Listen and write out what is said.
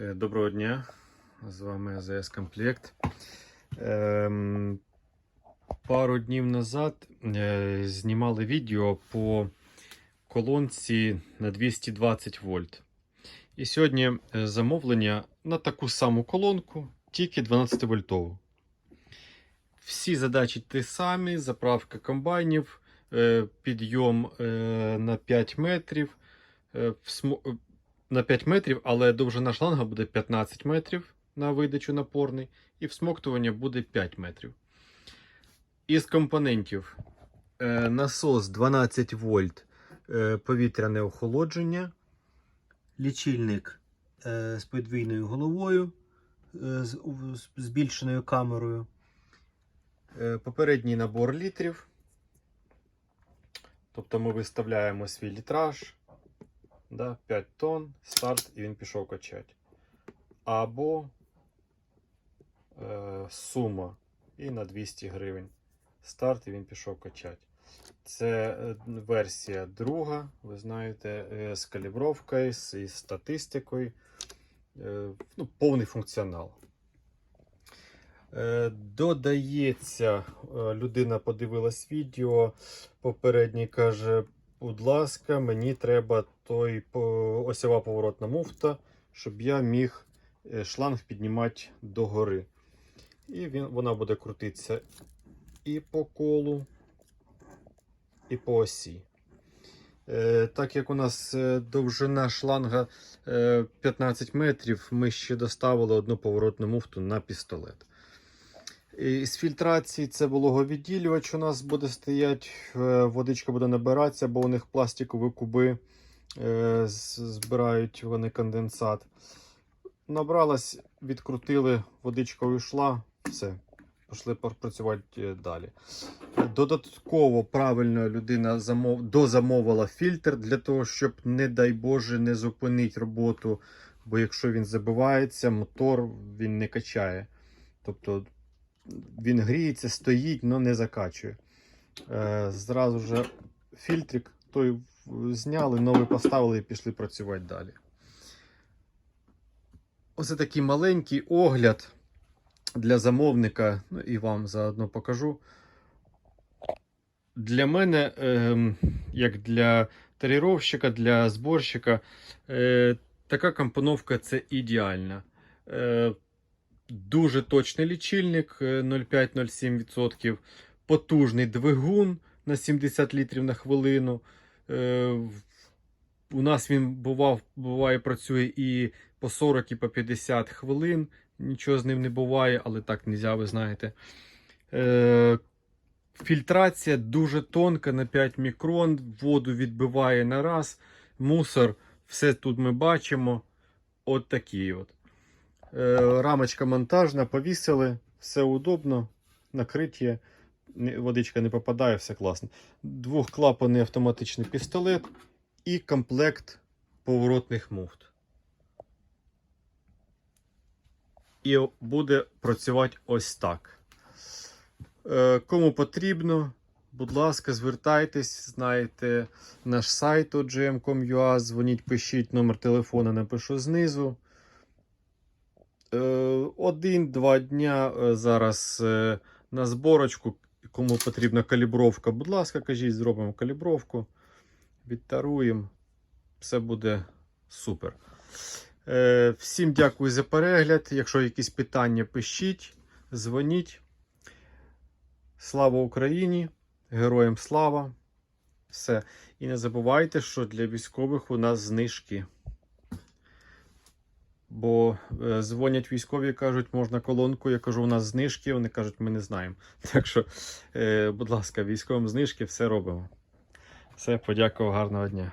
Е, Доброго дня, з вами АЗС Комплект. Ем, пару днів назад е, знімали відео по колонці на 220 вольт. І сьогодні е, замовлення на таку саму колонку, тільки 12 вольтову. Всі задачі ті самі: заправка комбайнів, підйом на 5 метрів. На 5 метрів, але довжина шланга буде 15 метрів на видачу напорний, і всмоктування буде 5 метрів. Із компонентів е, насос 12 вольт, е, повітряне охолодження, лічильник е, з подвійною головою, з збільшеною камерою, попередній набор літрів. Тобто ми виставляємо свій літраж. Да, 5 тонн, старт, і він пішов качати. Або е, сума і на 200 гривень. Старт, і він пішов качати. Це е, версія друга, ви знаєте, е, з калібровкою, з, статистикою. Е, ну, повний функціонал. Додається, людина подивилась відео, попередній каже, будь ласка, мені треба той осьова поворотна муфта, щоб я міг е, шланг піднімати догори. І він, вона буде крутитися і по колу, і по осі. Е, так як у нас е, довжина шланга е, 15 метрів, ми ще доставили одну поворотну муфту на пістолет. З фільтрації це вологовідділювач у нас буде стояти, е, водичка буде набиратися, бо у них пластикові куби е, збирають вони конденсат. Набралась, відкрутили, водичка uyшла, все, пішли працювати е, далі. Додатково правильно людина замов... дозамовила фільтр для того, щоб, не дай Боже, не зупинити роботу. Бо якщо він забивається, мотор він не качає. Тобто він гріється, стоїть, але не закачує. Е, зразу же фільтрик той зняли, новий поставили і пішли працювати далі. Ось такий маленький огляд для замовника, ну і вам заодно покажу. Для мене, ем, як для таріровщика, для зборщика, е, така компоновка це ідеальна. Е, Дуже точний лічильник е, 0,5-0,7%, потужний двигун на 70 літрів на хвилину. Е, У нас він бував, буває, працює і по 40, і по 50 хвилин. Нічого з ним не буває, але так не ви знаєте. Е, Фільтрація дуже тонка на 5 мікрон, воду відбиває на раз. Мусор, все тут ми бачимо. От такий от. Е, Рамочка монтажна, повісили, все удобно, накриття, водичка не попадає, все класно. Двохклапаний автоматичний пістолет і комплект поворотних муфт. І буде працювати ось так. Е, Кому потрібно, будь ласка, звертайтесь, знаєте наш сайт gm.com.ua, дзвоніть, пишіть номер телефона, напишу знизу. Один-два дня е, зараз е, на зборочку. Кому потрібна калібровка, будь ласка, кажіть, зробимо калібровку, відтаруємо. Все буде супер. Е, Всім дякую за перегляд. Якщо якісь питання, пишіть, дзвоніть. Слава Україні! Героям слава! Все. І не забувайте, що для військових у нас знижки. Бо е, дзвонять військові, кажуть, можна колонку. Я кажу, у нас знижки. Вони кажуть, ми не знаємо. Так що, е, будь ласка, військовим знижки, все робимо. Все, подякував, гарного дня.